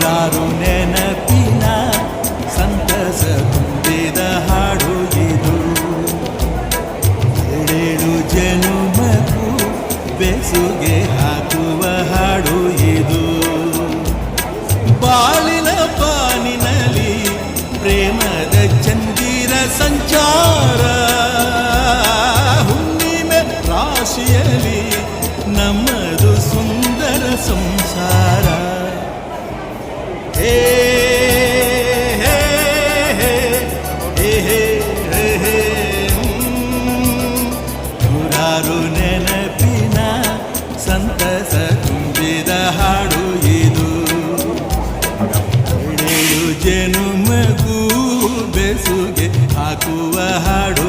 ನೂರಾರು ನೆನಪಿನ ಸಂತಸ ತುಂಬಿದ ಹಾಡು ಇದು. ಏಳೇಳು ಜನುಮಕ್ಕೂ ಬೆಸುಗೆ ಹಾಕುವ ಹಾಡು ಇದು. ಬಾಳಿನ ಪಾನಿನಲ್ಲಿ ಪ್ರೇಮದ ಚಂದಿರ ಸಂಚಾರ. ಹುಣ್ಣಿಮೆ ರಾಶಿಯಲ್ಲಿ ನಮ್ಮದು ಸುಂದರ ಸಂಸಾರ. ಸಂತಸ ತುಂಬಿದ ಹಾಡು ಇದು. ಜನು ಜನುಮಗೂ ಬೆಸುಗೆ ಹಾಕುವ ಹಾಡು